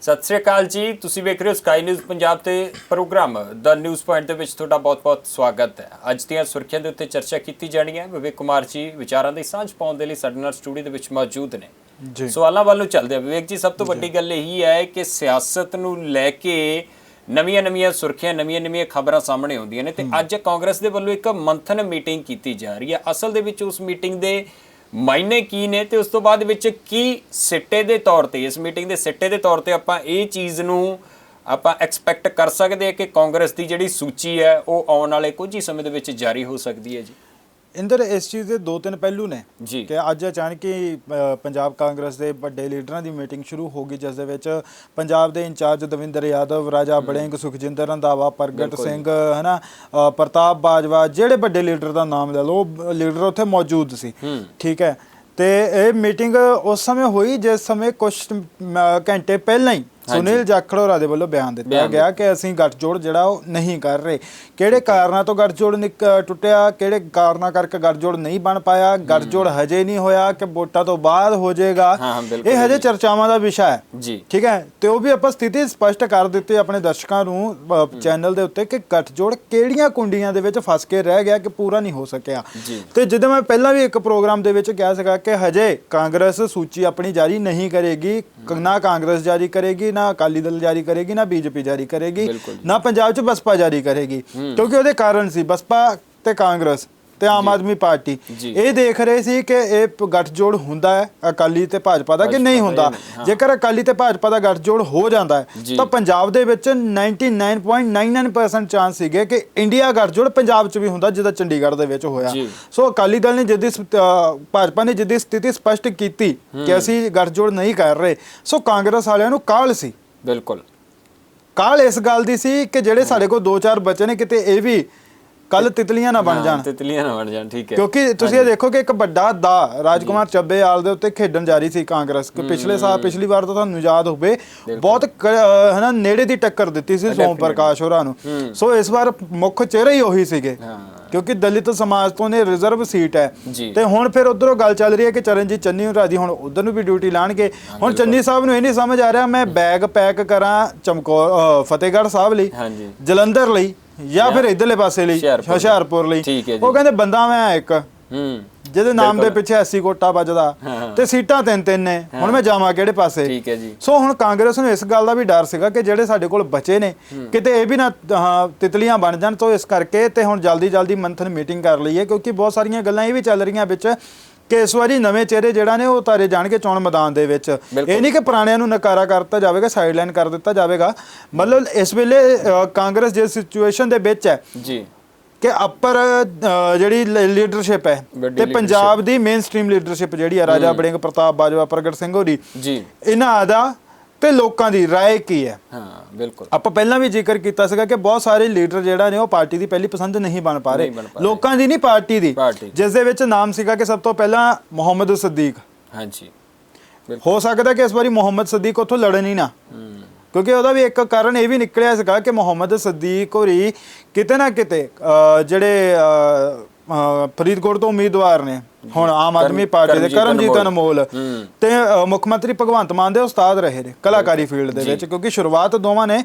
ਸਤਿ ਸ੍ਰੀ ਅਕਾਲ ਜੀ। ਤੁਸੀਂ ਵੇਖ ਰਹੇ ਹੋ ਸਕਾਈ ਨਿਊਜ਼ ਪੰਜਾਬ ਤੇ ਪ੍ਰੋਗਰਾਮ। ਦਾ ਨਿਊਜ਼ ਪੁਆਇੰਟ ਦੇ ਵਿੱਚ ਤੁਹਾਡਾ ਬਹੁਤ-ਬਹੁਤ ਸਵਾਗਤ ਹੈ। ਅੱਜ ਦੀਆਂ ਸੁਰਖੀਆਂ ਦੇ ਉੱਤੇ ਚਰਚਾ ਕੀਤੀ ਜਾਣੀ ਹੈ। ਵਿਵੇਕ ਕੁਮਾਰ ਜੀ ਵਿਚਾਰਾਂ ਦੀ ਸਾਂਝ ਪਾਉਣ ਦੇ ਲਈ ਸਾਡੇ ਨਾਲ ਸਟੂਡੀਓ ਦੇ ਵਿੱਚ ਮੌਜੂਦ ਨੇ। ਜੀ। ਸਵਾਲਾਂ ਵੱਲ ਨੂੰ ਚੱਲਦੇ ਆ ਵਿਵੇਕ ਜੀ ਸਭ ਤੋਂ ਵੱਡੀ ਗੱਲ ਇਹੀ ਹੈ ਕਿ ਸਿਆਸਤ ਨੂੰ ਲੈ ਕੇ ਨਵੀਆਂ-ਨਵੀਆਂ ਸੁਰਖੀਆਂ ਨਵੀਆਂ-ਨਵੀਆਂ ਖਬਰਾਂ ਸਾਹਮਣੇ ਆਉਂਦੀਆਂ ਨੇ ਤੇ ਅੱਜ ਕਾਂਗਰਸ ਦੇ ਵੱਲੋਂ ਇੱਕ ਮੰਥਨ ਮੀਟਿੰਗ ਕੀਤੀ ਜਾ ਰਹੀ ਹੈ। ਅਸਲ ਦੇ ਵਿੱਚ ਉਸ ਮੀਟਿੰਗ ਦੇ ਮਾਇਨੇ ਕੀ ਨੇ ਤੇ ਉਸ ਤੋਂ ਬਾਅਦ ਵਿੱਚ ਕੀ ਸਿੱਟੇ ਦੇ ਤੌਰ ਤੇ, ਇਸ ਮੀਟਿੰਗ ਦੇ ਸਿੱਟੇ ਦੇ ਤੌਰ ਤੇ ਆਪਾਂ ਇਹ ਚੀਜ਼ ਨੂੰ ਆਪਾਂ ਐਕਸਪੈਕਟ ਕਰ ਸਕਦੇ ਹਾਂ ਕਿ ਕਾਂਗਰਸ ਦੀ ਜਿਹੜੀ ਸੂਚੀ ਹੈ, ਉਹ ਆਉਣ ਵਾਲੇ ਕੁਝ ਹੀ ਸਮੇਂ ਦੇ ਵਿੱਚ ਜਾਰੀ ਹੋ ਸਕਦੀ ਹੈ ਜੀ। ਇੰਦਰ ਇਸ ਚੀਜ਼ ਦੇ ਦੋ ਤਿੰਨ ਪਹਿਲੂ ਨੇ ਜੀ। ਕਿ ਅੱਜ ਅਚਾਨਕ ਹੀ ਅ, ਪੰਜਾਬ ਕਾਂਗਰਸ ਦੇ ਵੱਡੇ ਲੀਡਰਾਂ ਦੀ ਮੀਟਿੰਗ ਸ਼ੁਰੂ ਹੋ ਗਈ ਜਿਸ ਦੇ ਵਿੱਚ ਪੰਜਾਬ ਦੇ ਇੰਚਾਰਜ ਦਵਿੰਦਰ ਯਾਦਵ ਰਾਜਾ ਬੜਿੰਗ ਸੁਖਜਿੰਦਰ ਰੰਧਾਵਾ ਪ੍ਰਗਟ ਸਿੰਘ ਹਨਾ ਅ, ਪ੍ਰਤਾਪ ਬਾਜਵਾ ਜਿਹੜੇ ਵੱਡੇ ਲੀਡਰ ਦਾ ਨਾਮ ਲੈ ਲਓ ਉਹ ਲੀਡਰ ਉੱਥੇ ਮੌਜੂਦ ਸੀ। ਠੀਕ ਹੈ। ਤੇ ਇਹ ਮੀਟਿੰਗ ਉਸ ਸਮੇਂ ਹੋਈ ਜਿਸ ਸਮੇਂ ਕੁਝ ਘੰਟੇ ਪਹਿਲਾਂ ਹੀ ਸੁਨੀਲ ਜਾਖੜ ਹੋਰਾਂ ਦੇ ਵੱਲੋਂ ਬਿਆਨ ਦਿੱਤਾ ਗਿਆ ਕਿ ਅਸੀਂ ਗੱਠਜੋੜ ਜਿਹੜਾ ਉਹ ਨਹੀਂ ਕਰ ਰਹੇ। ਕਿਹੜੇ ਕਾਰਨਾਂ ਤੋਂ ਗੱਠਜੋੜ ਨਿਕ- ਟੁੱਟਿਆ? ਕਿਹੜੇ ਕਾਰਨਾਂ ਕਰਕੇ ਗੱਠਜੋੜ ਨਹੀਂ ਬਣ ਪਾਇਆ? ਗੱਠਜੋੜ ਹਜੇ ਨਹੀਂ ਹੋਇਆ ਕਿ ਵੋਟਾਂ ਤੋਂ ਬਾਅਦ ਹੋ ਜਾਏਗਾ? ਇਹ ਹਜੇ ਚਰਚਾਵਾਂ ਦਾ ਵਿਸ਼ਾ ਹੈ। ਜੀ। ਠੀਕ ਹੈ? ਤੇ ਉਹ ਵੀ ਆਪਾਂ ਸਥਿਤੀ ਸਪਸ਼ਟ ਕਰ ਦਿੱਤੀ ਆਪਣੇ ਦਰਸ਼ਕਾਂ ਨੂੰ ਚੈਨਲ ਦੇ ਉੱਤੇ ਕਿ ਗੱਠਜੋੜ ਕਿਹੜੀਆਂ ਕੁੰਡੀਆਂ ਦੇ ਵਿੱਚ ਫਸ ਕੇ ਰਹਿ ਗਿਆ ਕਿ ਪੂਰਾ ਨਹੀਂ ਹੋ ਸਕਿਆ। ਤੇ ਜਿੱਦਾਂ ਮੈਂ ਪਹਿਲਾਂ ਵੀ ਇੱਕ ਪ੍ਰੋਗਰਾਮ ਦੇ ਵਿੱਚ ਕਿਹਾ ਸੀਗਾ ਕਿ ਹਜੇ ਕਾਂਗਰਸ ਸੂਚੀ ਆਪਣੀ ਜਾਰੀ ਨਹੀਂ ਕਰੇਗੀ ਨਾ ਕਾਂਗਰਸ ਜਾਰੀ ਕਰੇਗੀ ਨਾ ਅਕਾਲੀ ਦਲ ਜਾਰੀ ਕਰੇਗੀ ਨਾ ਬੀਜੇਪੀ ਜਾਰੀ ਕਰੇਗੀ। ਨਾ ਪੰਜਾਬ 'ਚ ਬਸਪਾ ਜਾਰੀ ਕਰੇਗੀ। ਕਿਉਂਕਿ ਉਹਦੇ ਕਾਰਨ ਸੀ ਬਸਪਾ ਤੇ ਕਾਂਗਰਸ। ਤੇ ਆਮ ਆਦਮੀ ਪਾਰਟੀ। ਇਹ ਦੇਖ ਰਹੇ ਸੀ ਕਿ ਇਹ ਗੱਠਜੋੜ ਹੁੰਦਾ ਹੈ ਅਕਾਲੀ ਤੇ ਭਾਜਪਾ ਦਾ ਕਿ ਨਹੀਂ ਹੁੰਦਾ। ਜੇਕਰ ਅਕਾਲੀ ਤੇ ਭਾਜਪਾ ਦਾ ਗੱਠਜੋੜ ਹੋ ਜਾਂਦਾ। ਹੈ ਤਾਂ ਪੰਜਾਬ ਦੇ ਵਿੱਚ 99.99% ਚਾਂਸ ਸੀਗੇ ਕਿ ਇੰਡੀਆ ਗੱਠਜੋੜ ਪੰਜਾਬ 'ਚ ਵੀ ਹੁੰਦਾ ਜਿਹਦਾ ਚੰਡੀਗੜ੍ਹ ਦੇ ਵਿੱਚ ਹੋਇਆ। ਸੋ ਅਕਾਲੀ ਦਲ ਨੇ ਜਿੱਦੀ ਭਾਜਪਾ ਨੇ ਜਿੱਦੀ ਸਥਿਤੀ ਸਪਸ਼ਟ ਕੀਤੀ ਕਿ ਅਸੀਂ ਗੱਠਜੋੜ ਨਹੀਂ ਕਰ ਰਹੇ ਸੋ ਕਾਂਗਰਸ ਵਾਲਿਆਂ ਨੂੰ ਕਾਹਲ ਸੀ ਬਿਲਕੁਲ ਕਾਹਲ ਇਸ ਗੱਲ ਦੀ ਸੀ ਕਿ ਜਿਹੜੇ ਸਾਡੇ ਕੋਲ ਦੋ ਚਾਰ ਬੱਚੇ ਨੇ ਕਿਤੇ ਇਹ ਵੀ ਕੱਲ ਤਿਤਲੀਆਂ ਨਾ ਬਣ ਜਾਣ। ਤਿਤਲੀਆਂ ਨਾ ਬਣ ਜਾਣ ਠੀਕ ਹੈ। ਕਿਉਂਕਿ ਤੁਸੀਂ ਇਹ ਦੇਖੋ ਕਿ ਇੱਕ ਵੱਡਾ ਦਾ ਰਾਜਕੁਮਾਰ ਚੱਬੇਵਾਲ ਦੇ ਉੱਤੇ ਖੇਡਣ ਜਾਰੀ ਸੀ ਕਾਂਗਰਸ। ਕਿ ਪਿਛਲੇ ਸਾਲ ਪਿਛਲੀ ਵਾਰ ਤਾਂ ਤੁਹਾਨੂੰ ਯਾਦ ਹੋਵੇ ਬਹੁਤ ਹਨਾ ਨੇੜੇ ਦੀ ਟੱਕਰ ਦਿੱਤੀ ਸੀ ਸੋਮ ਪ੍ਰਕਾਸ਼ ਹੋਰਾਂ ਨੂੰ। ਸੋ ਇਸ ਵਾਰ ਮੁੱਖ ਚਿਹਰੇ ਹੀ ਉਹੀ ਸੀਗੇ। ਕਿਉਂਕਿ ਦਲਿਤ ਸਮਾਜ ਤੋਂ ਨੇ ਰਿਜ਼ਰਵ ਸੀਟ ਹੈ। ਜੀ। ਤੇ ਹੁਣ ਫਿਰ ਉਧਰੋਂ ਗੱਲ ਚੱਲ ਰਹੀ ਹੈ ਕਿ ਚਰਨਜੀਤ ਚੰਨੀ ਹੋਰਾਂ ਦੀ ਹੁਣ ਉਧਰ ਨੂੰ ਵੀ ਡਿਊਟੀ ਲਾਣਗੇ। ਹੁਣ ਚੰਨੀ ਸਾਹਿਬ ਨੂੰ ਇਹ ਨਹੀਂ ਸਮਝ ਆ ਰਿਹਾ ਮੈਂ ਬੈਗ ਪੈਕ ਕਰਾਂ ਚਮਕੌਰ ਫਤਿਹਗੜ੍ਹ ਸਾਹਿਬ ਲਈ ਜਲੰਧਰ ਲਈ। ਜਾਂ ਫਿਰ ਇਧਰਲੇ ਪਾਸੇ ਲਈ ਹੁਸ਼ਿਆਰਪੁਰ। ਹੁਸ਼ਿਆਰਪੁਰ ਲਈ। ਠੀਕ ਹੈ ਜੀ। ਉਹ ਕਹਿੰਦੇ ਬੰਦਾ ਮੈਂ ਇੱਕ। ਹੂੰ। ਜਿਹਦੇ ਨਾਮ ਦੇ ਪਿੱਛੇ 80 ਕੋਟਾ ਵੱਜਦਾ। ਹਾਂ। ਤੇ ਸੀਟਾਂ ਤਿੰਨ ਤਿੰਨ ਨੇ। ਹੁਣ ਮੈਂ ਜਾਵਾਂ ਕਿਹੜੇ ਪਾਸੇ? ਠੀਕ ਹੈ ਜੀ। ਸੋ ਹੁਣ ਕਾਂਗਰਸ ਨੂੰ ਇਸ ਗੱਲ ਦਾ ਵੀ ਡਰ ਸੀਗਾ ਕਿ ਜਿਹੜੇ ਸਾਡੇ ਕੋਲ ਬਚੇ ਨੇ ਕਿਤੇ ਇਹ ਵੀ ਨਾ ਹਾਂ, ਤਿਤਲੀਆਂ ਬਣ ਜਾਣ ਤੋਂ ਇਸ ਕਰਕੇ ਤੇ ਹੁਣ ਜਲਦੀ ਜਲਦੀ ਮੰਥਨ ਮੀਟਿੰਗ ਕਰ ਲਈਏ ਕਿਉਂਕਿ ਬਹੁਤ ਸਾਰੀਆਂ ਗੱਲਾਂ ਇਹ ਵੀ ਚੱਲ ਰਹੀਆਂ ਵਿੱਚ ਕਿ ਇਸ ਵਾਰੀ ਨਵੇਂ ਚਿਹਰੇ ਜਿਹੜਾ ਨੇ ਉਹ ਉਤਾਰੇ ਜਾਣਗੇ ਚੋਣ ਮੈਦਾਨ ਦੇ ਵਿੱਚ। ਇਹ ਨਹੀਂ ਕਿ ਪੁਰਾਣਿਆਂ ਨੂੰ ਨਕਾਰਾ ਕਰਤਾ ਜਾਵੇਗਾ ਸਾਈਡਲਾਈਨ ਕਰ ਦਿੱਤਾ ਜਾਵੇਗਾ। ਮਤਲਬ ਇਸ ਵੇਲੇ ਕਾਂਗਰਸ ਜੇ ਸਿਚੁਏਸ਼ਨ ਦੇ ਵਿੱਚ ਹੈ ਜੀ। ਕਿ ਅਪਰ ਜਿਹੜੀ ਲੀਡਰਸ਼ਿਪ ਹੈ ਤੇ ਪੰਜਾਬ ਦੀ ਮੇਨ ਸਟ੍ਰੀਮ ਲੀਡਰਸ਼ਿਪ ਜਿਹੜੀ ਆ ਰਾਜਾ ਬੜਿੰਗ ਪ੍ਰਤਾਪ ਬਾਜਵਾ ਪ੍ਰਗਟ ਸਿੰਘ ਹੋਰੀ ਜੀ। ਇਹਨਾਂ ਦਾ ਤੇ ਲੋਕਾਂ ਦੀ رائے ਕੀ ਹੈ ਹਾਂ ਬਿਲਕੁਲ ਆਪਾਂ ਪਹਿਲਾਂ ਵੀ ਜ਼ਿਕਰ ਕੀਤਾ ਸੀਗਾ ਕਿ ਬਹੁਤ ਸਾਰੇ ਲੀਡਰ ਜਿਹੜਾ ਨੇ ਉਹ ਪਾਰਟੀ ਦੀ ਪਹਿਲੀ ਪਸੰਦ ਨਹੀਂ ਬਣ ਪਾ ਰਹੇ ਨਹੀਂ ਬਣ ਪਾ ਰਹੇ। ਲੋਕਾਂ ਦੀ ਨਹੀਂ ਪਾਰਟੀ ਦੀ ਪਾਰਟੀ। ਜਿਸ ਦੇ ਵਿੱਚ ਨਾਮ ਸੀਗਾ ਕਿ ਸਭ ਤੋਂ ਪਹਿਲਾਂ ਮੁਹੰਮਦ ਸਦੀਕ ਹਾਂਜੀ ਹੋ ਸਕਦਾ ਕਿ ਇਸ ਵਾਰੀ ਮੁਹੰਮਦ ਸਦੀਕ ਉੱਥੋਂ ਲੜਨ ਹੀ ਨਾ ਹੂੰ ਕਿਉਂਕਿ ਉਹਦਾ ਵੀ ਇੱਕ ਕਾਰਨ ਇਹ ਵੀ ਨਿਕਲਿਆ ਸੀਗਾ ਕਿ ਮੁਹੰਮਦ ਸਦੀਕ ਹੋਰੀ ਕਿਤੇ ਨਾ ਕਿਤੇ ਅਹ, ਜਿਹੜੇ ਅਹ, ਅਹ, ਫਰੀਦਕੋਟ ਤੋਂ ਉਮੀਦਵਾਰ ਨੇ ਹੁਣ ਆਮ ਆਦਮੀ ਪਾਰਟੀ ਦੇ ਕਰਮਜੀਤ ਅਨਮੋਲ। ਤੇ ਮੁੱਖ ਮੰਤਰੀ ਭਗਵੰਤ ਮਾਨ ਦੇ ਉਸਤਾਦ ਰਹੇ ਨੇ ਕਲਾਕਾਰੀ ਫੀਲਡ ਦੇ ਵਿੱਚ ਕਿਉਂਕਿ ਸ਼ੁਰੂਆਤ ਦੋਵਾਂ ਨੇ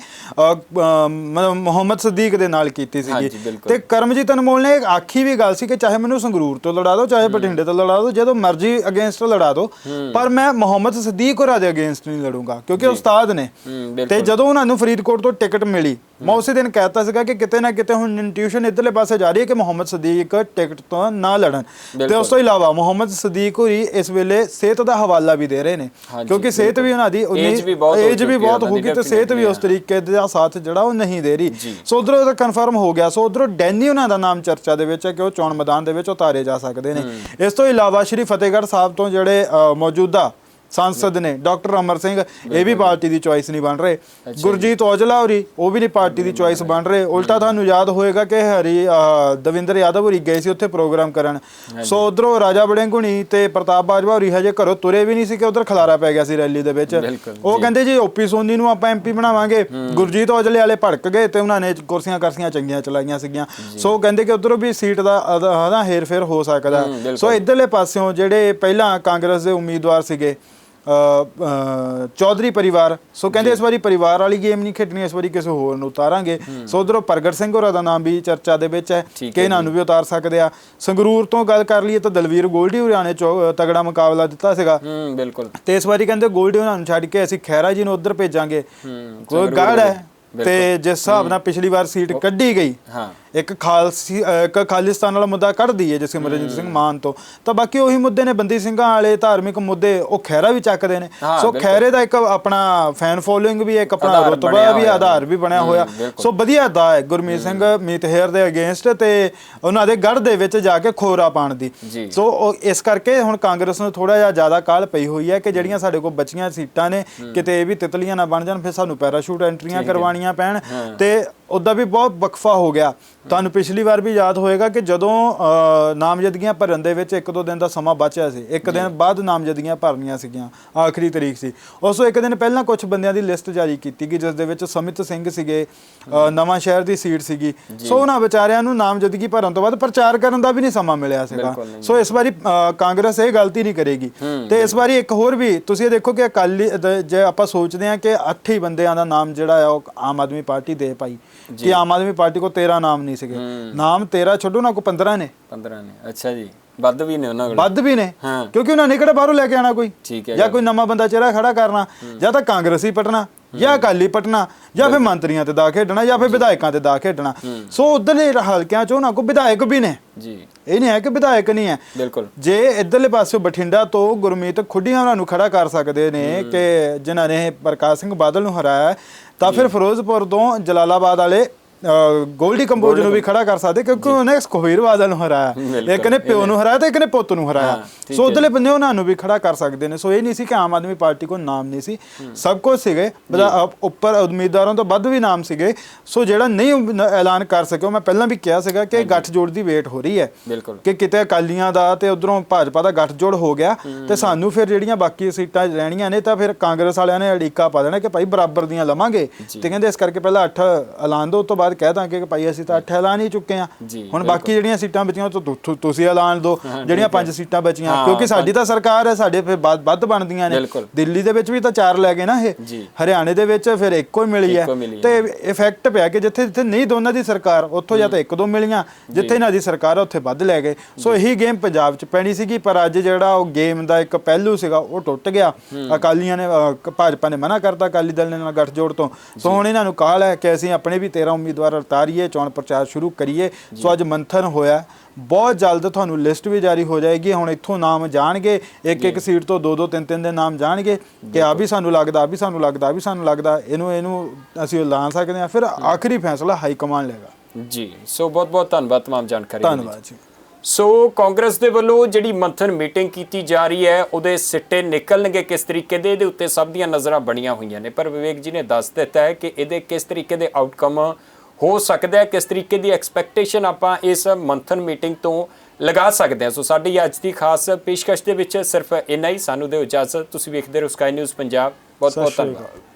ਮੁਹੰਮਦ ਸਦੀਕ ਦੇ ਨਾਲ ਕੀਤੀ ਸੀਗੀ। ਤੇ ਕਰਮਜੀਤ ਅਨਮੋਲ ਨੇ ਇੱਕ ਆਖੀ ਵੀ ਗੱਲ ਸੀ ਕਿ ਚਾਹੇ ਮੈਨੂੰ ਸੰਗਰੂਰ ਤੋਂ ਲੜਾ ਦਿਓ ਚਾਹੇ ਬਠਿੰਡੇ ਤੋਂ ਲੜਾ ਦਿਓ ਜਦੋਂ ਮਰਜ਼ੀ ਅਗੇਂਸਟ ਲੜਾ ਦਿਓ ਪਰ ਮੈਂ ਮੁਹੰਮਦ ਸਦੀਕ ਹੋਰਾਂ ਦੇ ਅਗੇਂਸਟ ਨਹੀਂ ਲੜੂੰਗਾ ਕਿਉਂਕਿ ਉਸਤਾਦ ਨੇ। ਤੇ ਜਦੋਂ ਉਹਨਾਂ ਨੂੰ ਫਰੀਦਕੋਟ ਤੋਂ ਟਿਕਟ ਮਿਲੀ ਮੈਂ ਉਸੇ ਦਿਨ ਕਹਿਤਾ ਸੀਗਾ ਕਿ ਕਿਤੇ ਨਾ ਕਿਤੇ ਹੁਣ ਇੰਟਿਊਸ਼ਨ ਇਧਰਲੇ ਪਾਸੇ ਜਾ ਰਹੀ ਹੈ ਕਿ ਮੁਹੰਮਦ ਸਦੀਕ ਟਿਕਟ ਤੋਂ ਨਾ ਲੜਨ। ਤੇ। ਉਸ ਤੋਂ ਇਲਾਵਾ ਮੁਹੰਮਦ ਸਦੀਕ ਹੋਰੀ ਇਸ ਵੇਲੇ ਸਿਹਤ ਦਾ ਹਵਾਲਾ ਵੀ ਦੇ ਰਹੇ ਨੇ। ਕਿਉਂਕਿ ਸਿਹਤ ਵੀ ਉਹਨਾਂ ਦੀ ਏਜ ਵੀ ਬਹੁਤ ਹੋ ਗਈ ਤੇ ਸਿਹਤ ਵੀ ਉਸ ਤਰੀਕੇ ਦਾ ਸਾਥ ਜਿਹੜਾ ਉਹ ਨਹੀਂ ਦੇ ਰਹੀ। ਸੋ ਉਧਰੋਂ ਤਾਂ ਕਨਫਰਮ ਹੋ ਗਿਆ। ਸੋ ਉਧਰੋਂ ਡੈਨੀ ਉਹਨਾਂ ਦਾ ਨਾਮ ਚਰਚਾ ਦੇ ਵਿੱਚ ਹੈ ਕਿ ਉਹ ਚੋਣ ਮੈਦਾਨ ਦੇ ਵਿੱਚ ਉਤਾਰੇ ਜਾ ਸਕਦੇ ਨੇ। ਇਸ ਤੋਂ ਇਲਾਵਾ ਸ਼੍ਰੀ ਫਤਿਹਗੜ੍ਹ ਸਾਹਿਬ ਤੋਂ ਜਿਹੜੇ ਮੌਜੂਦਾ ਸੰਸਦ ਨੇ ਡਾਕਟਰ ਅਮਰ ਸਿੰਘ ਇਹ ਵੀ ਪਾਰਟੀ ਦੀ ਚੁਆਇਸ ਨਹੀਂ ਬਣ ਰਹੇ ਗੁਰਜੀਤ ਔਜਲਾ ਹੋਰੀ ਉਹ ਵੀ ਨਹੀਂ ਪਾਰਟੀ ਦੀ ਚੁਆਇਸ ਬਣ ਰਹੇ ਉਲਟਾ ਤੁਹਾਨੂੰ ਯਾਦ ਹੋਏਗਾ ਕਿ ਹਰੀ ਦਵਿੰਦਰ ਯਾਦਵ ਹੋਰੀ ਗਏ ਸੀ ਉੱਥੇ ਪ੍ਰੋਗਰਾਮ ਕਰਨ ਸੋ ਉਧਰੋਂ ਰਾਜਾ ਬੜਿੰਗੁਣੀ ਤੇ ਪ੍ਰਤਾਪ ਬਾਜਵਾ ਹੋਰੀ ਹਜੇ ਘਰੋਂ ਤੁਰੇ ਵੀ ਨਹੀਂ ਸੀ ਕਿ ਉਧਰ ਖਲਾਰਾ ਪੈ ਗਿਆ ਸੀ ਰੈਲੀ ਦੇ ਵਿੱਚ ਉਹ ਕਹਿੰਦੇ ਜੀ ਓਪੀ ਸੋਨੀ ਨੂੰ ਆਪਾਂ ਐਮਪੀ ਬਣਾਵਾਂਗੇ ਗੁਰਜੀਤ ਔਜਲੇ ਵਾਲੇ ਭੜਕ ਗਏ ਤੇ ਉਹਨਾਂ ਨੇ ਕੁਰਸੀਆਂ ਕਰਸੀਆਂ ਚੰਗੀਆਂ ਚਲਾਈਆਂ ਸੀਗੀਆਂ ਸੋ ਕਹਿੰਦੇ ਕਿ ਉਧਰੋਂ ਵੀ ਸੀਟ ਦਾ ਹਨਾ ਹੇਰ ਫੇਰ ਹੋ ਸਕਦਾ। ਸੋ ਇਧਰਲੇ ਪਾਸਿਓਂ ਜਿਹੜੇ ਪਹਿਲਾਂ ਕਾਂਗਰਸ ਦੇ ਉਮੀਦਵਾਰ ਸੀਗੇ ਚੌਧਰੀ ਪਰਿਵਾਰ। ਸੋ ਕਹਿੰਦੇ ਇਸ ਵਾਰੀ ਪਰਿਵਾਰ ਵਾਲੀ ਗੇਮ ਨਹੀਂ ਖੇਡਣੀ ਇਸ ਵਾਰੀ ਕਿਸੇ ਹੋਰ ਨੂੰ ਉਤਾਰਾਂਗੇ। ਸੋ ਉਧਰੋਂ ਪ੍ਰਗਟ ਸਿੰਘ ਹੋਰਾਂ ਦਾ ਨਾਮ ਵੀ ਚਰਚਾ ਦੇ ਵਿੱਚ ਹੈ ਕਿ ਇਹਨਾਂ ਨੂੰ ਵੀ ਉਤਾਰ ਸਕਦੇ ਆ। ਸੰਗਰੂਰ ਤੋਂ ਗੱਲ ਕਰ ਲਈਏ ਤਾਂ ਦਲਵੀਰ ਗੋਲਡੀ ਹੋਰਾਂ ਨੇ ਚੌ- ਤਗੜਾ ਮੁਕਾਬਲਾ ਦਿੱਤਾ ਸੀਗਾ। ਹੂੰ ਬਿਲਕੁਲ। ਤੇ ਇਸ ਵਾਰੀ ਕਹਿੰਦੇ ਗੋਲਡੀ ਉਹਨਾਂ ਨੂੰ ਛੱਡ ਕੇ ਅਸੀਂ ਖੈਰਾ ਜੀ ਨੂੰ ਉਧਰ ਭੇਜਾਂਗੇ। ਹੂੰ ਕੋਈ ਗਾੜ ਹੈ। ਤੇ ਜਿਸ ਹਿਸਾਬ ਨਾਲ ਪਿਛਲੀ ਵਾਰ ਸੀਟ ਕੱਢੀ ਗਈ ਹਾਂ। ਇੱਕ ਖਾਲਸੀ ਇੱਕ ਖਾਲਿਸਤਾਨ ਵਾਲਾ ਮੁੱਦਾ ਕੱਢ ਦਈਏ ਜਿਸ ਸਿਮਰਨਜੀਤ ਸਿੰਘ ਮਾਨ ਤੋਂ। ਤਾਂ ਬਾਕੀ ਉਹੀ ਮੁੱਦੇ ਨੇ ਬੰਦੀ ਸਿੰਘਾਂ ਵਾਲੇ ਧਾਰਮਿਕ ਮੁੱਦੇ ਉਹ ਖੈਰਾ ਵੀ ਚੱਕਦੇ ਨੇ। ਹਾਂ, ਸੋ। ਖੈਰੇ ਦਾ ਇੱਕ ਆਪਣਾ ਫੈਨ ਫੋਲੋਇੰਗ ਵੀ ਹੈ, ਇੱਕ ਆਪਣਾ ਆਧਾਰ ਰੁਤਬਾ ਬਣਿਆ ਵੀ ਹੋਇਆ। ਆਧਾਰ ਵੀ ਬਣਿਆ ਹੋਇਆ। ਸੋ ਵਧੀਆ ਦਾ ਹੈ ਗੁਰਮੀਤ ਸਿੰਘ ਮੀਤਹੇਰ ਦੇ ਅਗੇਂਸਟ ਤੇ ਉਹਨਾਂ ਦੇ ਗੜ ਦੇ ਵਿੱਚ ਜਾ ਕੇ ਖੋਰਾ ਪਾਣ ਦੀ। ਜੀ। ਸੋ ਉਹ ਇਸ ਕਰਕੇ ਹੁਣ ਕਾਂਗਰਸ ਨੂੰ ਥੋੜਾ ਜਿਹਾ ਜ਼ਿਆਦਾ ਕਾਲ ਪਈ ਹੋਈ ਹੈ ਕਿ ਜਿਹੜੀਆਂ ਸਾਡੇ ਕੋਲ ਬਚੀਆਂ ਸੀਟਾਂ ਨੇ ਕਿਤੇ ਇਹ ਵੀ ਤਿਤਲੀਆਂ ਨਾ ਬਣ ਜਾਣ ਫਿਰ ਸਾਨੂੰ ਪੈਰਾਸ਼ੂਟ ਐਂਟਰੀਆਂ ਕਰਵਾਉਣੀਆਂ ਪੈਣ ਤੇ ਉਹਦਾ ਵੀ ਬਹੁਤ ਵਕਫਾ ਹੋ ਗਿਆ। ਤੁਹਾਨੂੰ ਪਿਛਲੀ ਵਾਰ ਵੀ ਯਾਦ ਹੋਏਗਾ ਕਿ ਜਦੋਂ ਨਾਮਜ਼ਦਗੀਆਂ ਭਰਨ ਦੇ ਵਿੱਚ ਇੱਕ ਦੋ ਦਿਨ ਦਾ ਸਮਾਂ ਬਚਿਆ ਸੀ ਇੱਕ ਦਿਨ ਬਾਅਦ ਨਾਮਜ਼ਦਗੀਆਂ ਭਰਨੀਆਂ ਸੀਗੀਆਂ ਆਖਰੀ ਤਰੀਕ ਸੀ। ਉਸ ਤੋਂ ਇੱਕ ਦਿਨ ਪਹਿਲਾਂ ਕੁਝ ਬੰਦਿਆਂ ਦੀ ਲਿਸਟ ਜਾਰੀ ਕੀਤੀ ਗਈ ਜਿਸ ਦੇ ਵਿੱਚ ਸਮਿਤ ਸਿੰਘ ਸੀਗੇ ਨਵਾਂ ਸ਼ਹਿਰ ਦੀ ਸੀਟ ਸੀਗੀ। ਸੋ ਉਹਨਾਂ ਵਿਚਾਰਿਆਂ ਨੂੰ ਨਾਮਜ਼ਦਗੀ ਭਰਨ ਤੋਂ ਬਾਅਦ ਪ੍ਰਚਾਰ ਕਰਨ ਦਾ ਵੀ ਨਹੀਂ ਸਮਾਂ ਮਿਲਿਆ ਸੀਗਾ। ਸੋ ਇਸ ਵਾਰੀ ਕਾਂਗਰਸ ਇਹ ਗਲਤੀ ਨਹੀਂ ਕਰੇਗੀ। ਤੇ ਇਸ ਵਾਰੀ ਇੱਕ ਹੋਰ ਵੀ ਤੁਸੀਂ ਇਹ ਦੇਖੋ ਕਿ ਅਕਾਲੀ ਜੇ ਆਪਾਂ ਸੋਚਦੇ ਹਾਂ ਕਿ ਅੱਠ ਹੀ ਬੰਦਿਆਂ ਦਾ ਨਾਮ ਜਿਹੜਾ ਆ ਉਹ ਆਮ ਆਦਮੀ ਪਾਰਟੀ ਦੇ ਪਾਈ ਕਿ ਆਮ ਆਦਮੀ ਪਾਰਟੀ ਕੋਲ 13 ਨਾਮ ਨਹੀਂ ਸੀਗੇ। ਨਾਮ 13 ਛੱਡੋ ਨਾ ਕੋ 15 ਨੇ। 15 ਨੇ। ਅੱਛਾ ਜੀ। ਵੱਧ ਵੀ ਨੇ ਉਹਨਾਂ ਕੋਲ। ਵੱਧ ਵੀ ਨੇ। ਕਿਉਂਕਿ ਉਹਨਾਂ ਨੇ ਕਿਹੜਾ ਬਾਹਰੋਂ ਲੈ ਕੇ ਆਣਾ ਕੋਈ? ਠੀਕ ਹੈ ਜਾਂ ਕੋਈ ਨਵਾਂ ਬੰਦਾ ਚਿਹਰਾ ਖੜਾ ਕਰਨਾ ਜਾਂ ਤਾਂ ਕਾਂਗਰਸੀ ਪਟਣਾ। ਜਾਂ ਅਕਾਲੀ ਪਟਣਾ ਜਾਂ ਫਿਰ ਮੰਤਰੀਆਂ ਤੇ ਦਾ ਖੇਡਣਾ ਜਾਂ ਫਿਰ ਵਿਧਾਇਕਾਂ ਤੇ ਦਾ ਖੇਡਣਾ। ਸੋ ਉਧਰਲੇ ਹਲਕਿਆਂ ਚੋਂ ਨਾ ਕੋ ਵਿਧਾਇਕ ਵੀ ਨੇ। ਜੀ। ਇਹ ਨਹੀਂ ਹੈ ਕਿ ਵਿਧਾਇਕ ਨਹੀਂ ਹੈ। ਬਿਲਕੁਲ। ਜੇ ਇਧਰਲੇ ਪਾਸੇ ਬਠਿੰਡਾ ਤੋਂ ਗੁਰਮੀਤ ਖੁੱਡੀਆਂ ਉਹਨਾਂ ਨੂੰ ਖੜਾ ਕਰ ਸਕਦੇ ਨੇ ਕਿ ਜਿਨ੍ਹਾਂ ਨੇ ਪ੍ਰਕਾਸ਼ ਸਿੰਘ ਬਾਦਲ ਨੂੰ ਹਰਾਇਆ ਤਾਂ ਫਿਰ ਫਿਰੋਜ਼ਪੁਰ ਤੋਂ ਜਲਾਲਾਬਾਦ ਵਾਲੇ ਗੋਲਡੀ ਕੰਬੋਜ ਨੂੰ ਵੀ ਖੜਾ ਕਰ ਸਕਦੇ ਕਿਉਂਕਿ ਉਹਨੇ ਸਕੋਹੀਰ ਬਾਦਲ ਨੂੰ ਹਰਾਇਆ। ਇੱਕ ਨੇ ਪਿਓ ਨੂੰ ਹਰਾਇਆ ਤੇ ਇੱਕ ਨੇ ਪੁੱਤ ਨੂੰ ਹਰਾਇਆ। ਸੋ ਉਧਰਲੇ ਬੰਦੇ ਉਹਨਾਂ ਨੂੰ ਵੀ ਖੜਾ ਕਰ ਸਕਦੇ ਨੇ। ਸੋ ਇਹ ਨਹੀਂ ਸੀ ਕਿ ਆਮ ਆਦਮੀ ਪਾਰਟੀ ਕੋਲ ਨਾਮ ਨਹੀਂ ਸੀ। ਸਭ ਕੁਝ ਸੀਗੇ ਉੱਪਰ ਉਮੀਦਵਾਰਾਂ ਤੋਂ ਵੱਧ ਵੀ ਨਾਮ ਸੀਗੇ। ਸੋ ਜਿਹੜਾ ਨਹੀਂ ਐਲਾਨ ਕਰ ਉਹ ਮੈਂ ਪਹਿਲਾਂ ਵੀ ਕਿਹਾ ਸੀਗਾ ਕਿ ਗੱਠਜੋੜ ਦੀ ਵੇਟ ਹੋ ਰਹੀ ਹੈ। ਕਿ ਕਿਤੇ ਅਕਾਲੀਆਂ ਦਾ ਤੇ ਉਧਰੋਂ ਭਾਜਪਾ ਦਾ ਗੱਠਜੋੜ ਹੋ ਗਿਆ ਤੇ ਸਾਨੂੰ ਫਿਰ ਜਿਹੜੀਆਂ ਬਾਕੀ ਸੀਟਾਂ ਰਹਿਣੀਆਂ ਨੇ ਤਾਂ ਫਿਰ ਕਾਂਗਰਸ ਵਾਲਿਆਂ ਨੇ ਅੜੀਕਾ ਪਾ ਦੇਣਾ ਕਿ ਭਾਈ ਬਰਾਬਰ ਦੀਆਂ ਲਵਾਂਗੇ। ਤੇ ਕਹਿੰਦੇ ਇਸ ਕਰਕੇ ਪਹਿਲਾਂ 8 ਐਲਾਨ ਦਿਓ ਉਸ ਤੋਂ ਬਾਅਦ ਕਹਿ ਦਾਂਗੇ ਕਿ ਭਾਈ ਅਸੀਂ ਤਾਂ 8 ਐਲਾਨ ਹੀ ਚੁੱਕੇ ਆ ਹੁਣ ਬਾਕੀ ਜਿਹੜੀਆਂ ਸੀਟਾਂ ਬਚੀਆਂ ਉਹ ਤੁਸੀਂ ਐਲਾਨ ਦਿਓ। ਜਿਹੜੀਆਂ ਪੰਜ ਸੀਟਾਂ ਬਚੀਆਂ ਕਿਉਂਕਿ ਸਾਡੀ ਤਾਂ ਸਰਕਾਰ ਹੈ ਸਾਡੇ ਫਿਰ ਵੱਧ ਬਣਦੀਆਂ ਨੇ। ਦਿੱਲੀ ਦੇ ਵਿੱਚ ਵੀ ਤਾਂ ਚਾਰ ਲੈ ਗਏ ਨਾ ਇਹ। ਹਰਿਆਣੇ ਦੇ ਵਿੱਚ ਫਿਰ ਇੱਕੋ ਹੀ ਮਿਲੀ ਹੈ। ਤੇ ਇਫੈਕਟ ਪਿਆ ਕਿ ਜਿੱਥੇ ਜਿੱਥੇ ਨਹੀਂ ਦੋਨਾਂ ਦੀ ਸਰਕਾਰ ਉੱਥੋਂ ਜਾਂ ਤਾਂ ਇੱਕ ਦੋ ਮਿਲੀਆਂ ਜਿੱਥੇ ਇਹਨਾਂ ਦੀ ਸਰਕਾਰ ਉੱਥੇ ਵੱਧ ਲੈ ਗਏ। ਸੋ ਇਹੀ ਗੇਮ ਪੰਜਾਬ 'ਚ ਪੈਣੀ ਸੀਗੀ ਪਰ ਅੱਜ ਜਿਹੜਾ ਉਹ ਗੇਮ ਦਾ ਇੱਕ ਪਹਿਲੂ ਸੀਗਾ ਉਹ ਟੁੱਟ ਗਿਆ। ਅਕਾਲੀਆਂ ਨੇ ਭਾਜਪਾ ਨੇ ਮਨਾ ਕਰਤਾ ਅਕਾਲੀ ਦਲ ਨੇ ਨਾਲ ਗੱਠਜੋੜ ਤੋਂ। ਸੋ ਹੁਣ ਇਹਨਾਂ ਨੂੰ ਕਾਲ ਹੈ ਕਿ ਅਸੀਂ ਆਪਣੇ ਵੀ 13 ਉਮੀਦਵਾਰ ਉਤਾਰੀਏ ਚੋਣ ਪ੍ਰਚਾਰ ਸ਼ੁਰੂ ਕਰੀਏ। ਸੋ ਅੱਜ ਮੰਥਨ ਹੋਇਆ। ਬਹੁਤ ਜਲਦ ਤੁਹਾਨੂੰ ਲਿਸਟ ਵੀ ਜਾਰੀ ਹੋ ਜਾਏਗੀ। ਹੁਣ ਇੱਥੋਂ ਨਾਮ ਜਾਣਗੇ। ਇੱਕ ਇੱਕ ਸੀਟ ਤੋਂ ਦੋ ਦੋ ਤਿੰਨ ਤਿੰਨ ਦੇ ਨਾਮ ਜਾਣਗੇ। ਕਿ ਆ ਵੀ ਸਾਨੂੰ ਲੱਗਦਾ ਆ ਵੀ ਸਾਨੂੰ ਲੱਗਦਾ ਆ ਵੀ ਸਾਨੂੰ ਲੱਗਦਾ। ਇਹਨੂੰ ਇਹਨੂੰ ਅਸੀਂ ਐਲਾਨ ਸਕਦੇ ਹਾਂ। ਫਿਰ ਆਖਰੀ ਫੈਸਲਾ ਹਾਈ ਕਮਾਂਡ ਲਏਗਾ। ਜੀ। ਸੋ ਬਹੁਤ ਬਹੁਤ ਧੰਨਵਾਦ ਤਮਾਮ ਜਾਣਕਾਰੀ ਲਈ। ਧੰਨਵਾਦ ਜੀ। ਸੋ ਕਾਂਗਰਸ ਦੇ ਵੱਲੋਂ ਜਿਹੜੀ ਮੰਥਨ ਮੀਟਿੰਗ ਕੀਤੀ ਜਾ ਰਹੀ ਹੈ ਉਹਦੇ ਸਿੱਟੇ ਨਿਕਲਣਗੇ ਕਿਸ ਤਰੀਕੇ ਦੇ? ਇਹਦੇ ਉੱਤੇ ਸਭ ਦੀਆਂ ਨਜ਼ਰਾਂ ਬਣੀਆਂ ਹੋਈਆਂ ਨੇ। ਪਰ ਵਿਵੇਕ ਜੀ ਨੇ ਦੱਸ ਦਿੱਤਾ ਹੈ ਕਿ ਇਹਦੇ ਕਿਸ ਤਰੀਕੇ ਦੇ ਆਊਟਕਮ ਹੋ ਸਕਦਾ ਹੈ ਕਿਸ ਤਰੀਕੇ ਦੀ ਐਕਸਪੈਕਟੇਸ਼ਨ ਆਪਾਂ ਇਸ ਮੰਥਨ ਮੀਟਿੰਗ ਤੋਂ ਲਗਾ ਸਕਦੇ ਹਾਂ। ਸੋ ਸਾਡੀ ਅੱਜ ਦੀ ਖਾਸ ਪੇਸ਼ਕਸ਼ ਦੇ ਵਿੱਚ ਸਿਰਫ ਇੰਨਾ ਹੀ। ਸਾਨੂੰ ਦਿਓ ਇਜਾਜ਼ਤ। ਤੁਸੀਂ ਵੇਖਦੇ ਰਹੋ ਸਕਾਈ ਨਿਊਜ਼ ਪੰਜਾਬ। ਬਹੁਤ ਬਹੁਤ ਧੰਨਵਾਦ।